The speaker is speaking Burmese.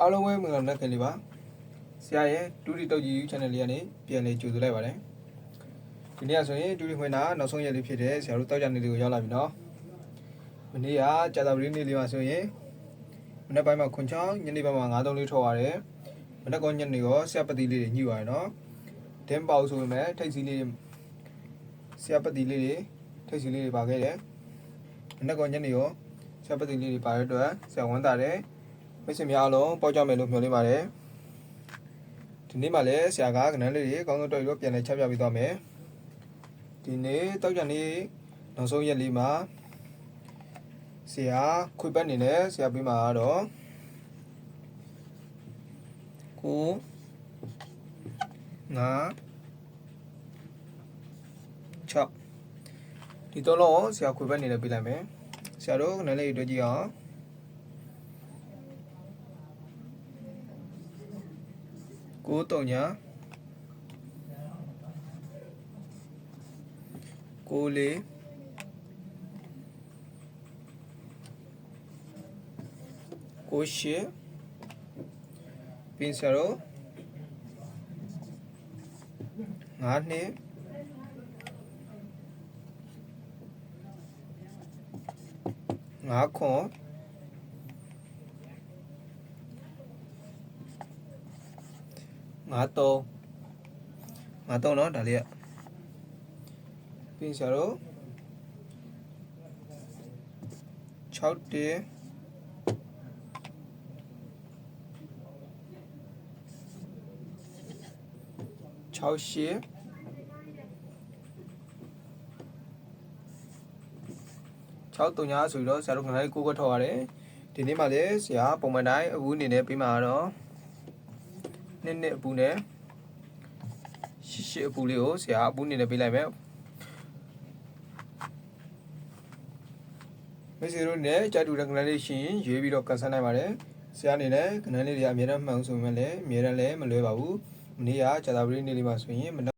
အားလုံးပဲမင်္ဂလာနက်ခင်လေးပါဆရာရဲ့ဒူရီတုတ်ကြီး channel လေးကနေပြန်လေးကြိုဆိုလိုက်ပါတယ်ဒီနေ့ကဆိုရင်ဒူရီခွင်တာနောက်ဆုံးရက်လေးဖြစ်တဲ့ဆရာတို့တောက်ကြနေလေးကိုရောက်လာပြီနော်မနေ့ကကြာသပတေးနေ့လေးမှာဆိုရင်မနေ့ပိုင်းမှာခွန်ချောင်းညနေပိုင်းမှာ9သုံးလေးထောက်ရတယ်မနေ့ကညနေရောဆရာပတိလေးတွေညှိပါတယ်နော်ဒင်းပေါဆိုပေမဲ့ထိတ်စီလေးတွေဆရာပတိလေးတွေထိတ်စီလေးတွေပါခဲ့တယ်မနေ့ကညနေရောဆရာပတိလေးတွေပါတဲ့အတွက်ဆရာဝန်တာတယ် မိတ်ဆွေများအားလုံးပေါက်ကြမယ်လို့မျှော်လင့်ပါတယ်ဒီနေ့မှလည်းဆရာကကနန်းလေးတွေအကောင်းဆုံးတော်ပြီးတော့ပြန်လဲချပြပေးသွားမယ်ဒီနေ့တောက်ကြနေ့နောက်ဆုံးရက်လေးမှာဆရာခွေပတ်နေနဲ့ဆရာပြီးမှာကတော့ကိုငါ6ဒီတော့လုံးဆရာခွေပတ်နေနဲ့ပြလိုက်မယ်ဆရာတို့ကနန်းလေးတွေတွေ့ကြည့်အောင် 꼬떠냐? 꼬리. 꽃이 빈사로. 나네 나코. 53 53เนาะဒါလေးကပြီးဆရာတို့6တေ6ရှေ6တုံညာဆိုပြီးတော့ဆရာတို့ခဏလေးကိုကထော်ရတယ်ဒီနေ့မှလည်းဆရာပုံမှန်တိုင်းအခုအနေနဲ့ပြီးမှာတော့ နှစ်နှစ်အပူနဲ့ရှစ်ရှစ်အပူလေးကိုဆရာအပူအနေနဲ့ပေးလိုက်မယ်မစ္စရိုနဲ့ကြာတူတဲ့ကနလေးရှင်ရွေးပြီးတော့ကန်ဆန်းနိုင်ပါတယ်ဆရာအနေနဲ့ကနလေးတွေကအများနဲ့မှန်ဆိုပေမဲ့လည်းအများနဲ့လည်းမလွဲပါဘူးမနေ့ကကြာတာပရိနေ့လေးမှာဆိုရင်မနက်